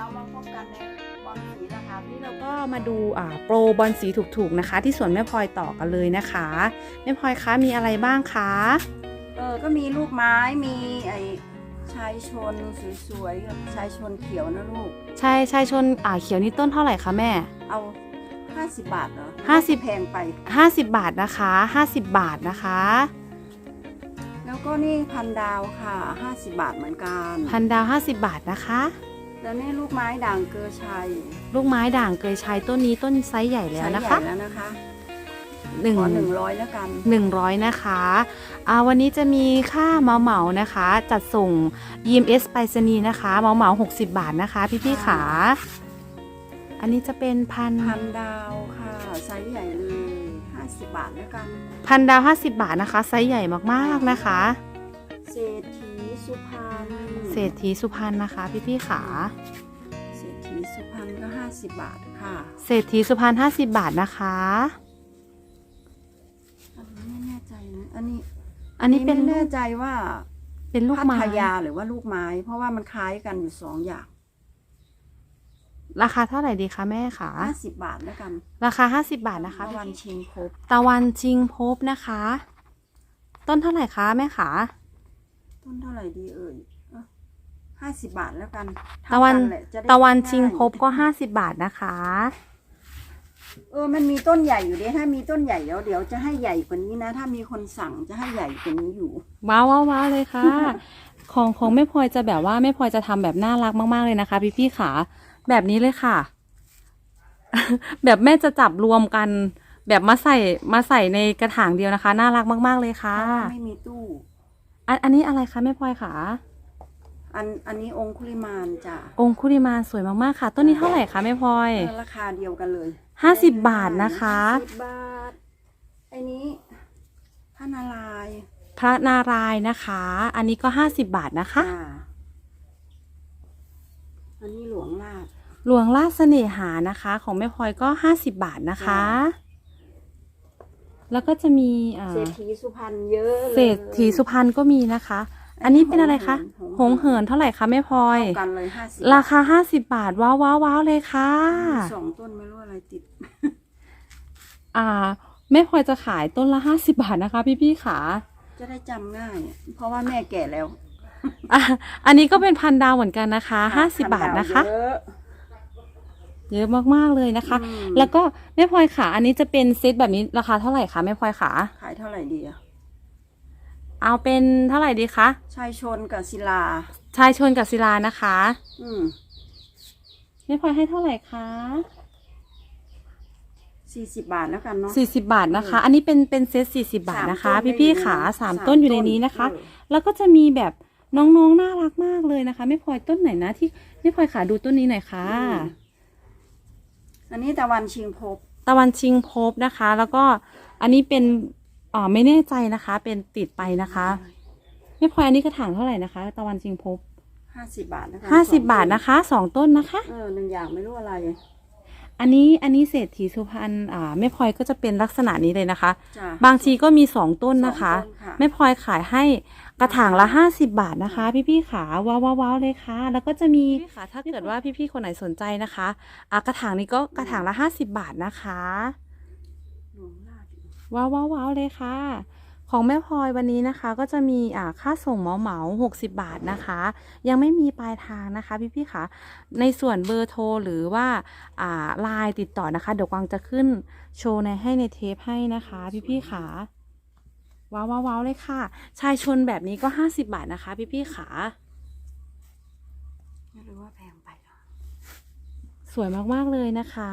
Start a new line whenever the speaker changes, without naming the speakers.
เรามาพบกันในบอลสีราคา
นี่เราก็มาดูอ่าโปรบอลสีถูกๆนะคะ ที่สวนแม่พลอยต่อกันเลยนะคะแม่พลอยคะมีอะไรบ้างคะ
เออก็มีลูกไม้มีไอชายชนสวยๆกับชายชนเขียวนะลูก
ใช่ใช่ชนอ่าเขียวนี่ต้นเท่าไหร่คะแม่
เอา 50 บาทเหรอ
ห้าสิบ
แพงไป
50 บาทนะคะ 50 บาทนะคะ
แล้วก็นี่พันดาวค่ะ 50 บาทเหมือนกัน
พันดาว 50 บาทนะคะ
แล้วนี่ลูกไม้ด่างเกอชัย
ลูกไม้ด่างเกยชายต้นนี้ต้นไซส์ใหญ่แล้วนะคะ
ไซส์ใหญ่แล้วนะคะ
หนึ่ง
ขอหนึ่งร้อยแล้วกัน
หนึ่งร้อยนะคะอ่าวันนี้จะมีค่าเหมาเหมาๆนะคะ จัดส่ง EMS ไปรษณีย์นะคะเหมาเหมาๆ60บาทนะคะพี่ๆขาอันนี้จะเป็นพัน
พันดาวค่ะไซส์ใหญ่เลย50บาทแล้วกัน
พันดาว 50 บาทนะคะ ไซส์ใหญ่มากๆนะคะ
เศรษฐี สุพรรณ
เศรษฐีสุพรรณนะคะพี่ๆขา
เศรษฐีสุพรรณก็50บาทค่ะ
เศรษฐีสุพรรณ50บาทนะคะ
อันนี้ไม่แน่ใจนะอันนี้
อันนี้เป็น
ไม่
ลู
แน่
ก
ใจว่า
เป็นลูก
พั
ไม้
ทยาหรือว่าลูกไม้ เพราะว่ามันคล้ายกันอยู่สองอย่าง
ราคาเท่าไหร่ดีคะแม่คะ
50บาทแล้วกัน
ราคา50บาทนะคะ
ตะวันชิงพบ
ตะวันชิงพบนะคะ ต้นเท่าไหร่คะแม่ขา
ต้นเท่าไหร่ดีเอ่ยห้าสิบบาทแล้วกัน
ตะวัน
เท่ากัแหละจได้
ตะวัน
ง่าย
ชิงพบก็50บาทนะคะ
เออ มันมีต้นใหญ่อยู่เด้ถ้ามีต้นใหญ่เดี๋ยวเดี๋ยวจะให้ใหญ่กว่านี้นะ ถ้ามีคนสั่งจะให้ใหญ่กว่านี้อยู่
ว้าวว้าวว้าวเลยค่ะ ของของแม่พลอยจะแบบว่าแม่พลอยจะทำแบบน่ารักมาก ๆ เลยนะคะ พี่พี่ๆขาแบบนี้เลยค่ะ แบบแม่จะจับรวมกัน แบบมาใส่มาใส่ในกระถางเดียวนะคะ น่ารักมาก ๆ เลยค่ะ
เพราะว่าไม่มีตู้
อันอันนี้อะไรคะแม่พลอยขา
อันอันนี้องคุลิมานจ้ะ
องคุริมานสวยมากๆค่ะ ต้นนี้เท่าไหร่คะแม่พลอย
เออราคาเดียวกันเลย
ห้าสิบบาทนะคะ
ห้าสิบบาทไอ้นี้พระนารายณ์
พระนารายณ์นะคะ อันนี้ก็50บาทนะคะ
อ่าอันนี้หลวงราช
หลวงราชเสน่หานะคะ ของแม่พลอยก็50บาทนะคะ แล้วก็จะมีอ่า
เศรษฐีสุพรรณเยอะเลย
เศรษฐีสุพรรณก็มีนะคะ อันนี้เป็นอะไรคะหงเหินเท่าไหร่คะแม่พลอย
เท่ากันเลยห้าสิบ
ราคา50บาทว้าวว้าวว้าวเลยค่ะ
สองต้นไม่รู้อะไรติด
อ่าแม่พลอยจะขายต้นละ50บาทนะคะ พี่พี่ๆขา
จะได้จำง่าย เพราะว่าแม่แก่แล้ว
อะอันนี้ก็เป็นพันดาวเหมือนกันนะคะ50บาทนะคะ
เยอะ
เยอะมากๆเลยนะคะ
อืม
แล้วก็แม่พลอยขาอันนี้จะเป็นเซตแบบนี้ราคาเท่าไหร่คะแม่พลอยขา
ขายเท่าไหร่ดีอะ
เอาเป็นเท่าไหร่ดีคะ
ชายชนกับศิลา
ชายชนกับศิลานะคะ
อืม
แม่พลอยให้เท่าไหร่คะ
สี่สิบบาทแล้วกันเนาะ
40 บาทนะคะ อันนี้เป็นเป็นเซต40 บาทนะคะ
สามต้น
พี่
ได้
ๆขา
อยู่นะ
สาม
สาม
ต้นอยู่ใน
ต้น
นี้นะคะ
เออ
แล้วก็จะมีแบบน้องๆน่ารักมากเลยนะคะแม่พลอยต้นไหนนะที่แม่พลอยขาดูต้นนี้หน่อยค่ะ
อั นนี้ตะวันชิงพบ
ตะวันชิงพบนะคะ แล้วก็อันนี้เป็นอ่าไม่แน่ใจนะคะ เป็นติดไปนะคะแม่พลอยอันนี้กระถางเท่าไหร่นะคะ ตะวันชิงพบ
ห้าสิบบาทนะคะ
ห้าสิบ
สอง
บาทนะคะสองต้นนะคะ
เออหนึ่งอย่างไม่รู้อะไร
อันนี้อันนี้เศรษฐีสุพรรณอ่าแม่พลอยก็จะเป็นลักษณะนี้เลยนะคะ
จ้ะ
บางทีก็มีสองต้นนะคะ
สองต้นค่ะ
แม่พลอยขายให้กระถางละห้าสิบบาทนะคะ พี่พี่ๆขาว้าวว้าวว้าวเลยค่ะ แล้วก็จะมีพี่ขาถ้าเกิดว่าพี่พี่ๆคนไหนสนใจนะคะอ่ากระถางนี้ก็กระถางละห้าสิบบาทนะคะ
หลวงราช
ว้าวว้าวว้าวเลยค่ะ ของแม่พลอยวันนี้นะคะ ก็จะมีอ่าค่าส่งเหมาเหมาหกสิบาทนะคะ ยังไม่มีปลายทางนะคะ พี่พี่ๆค่ะในส่วนเบอร์โทรหรือว่าอ่าไลน์ติดต่อนะคะ เดี๋ยวกวางจะขึ้นโชว์ในให้ในเทปให้นะคะ พี่พี่ๆค่ะว้า วว้าวว้าวเลยค่ะ ชายชนแบบนี้ก็ห้าสิบาทนะคะ พี่พี่ๆค่ะ
ไม่รู้ว่าแพงไปเหรอ
สวยมาก ๆ เลยนะคะ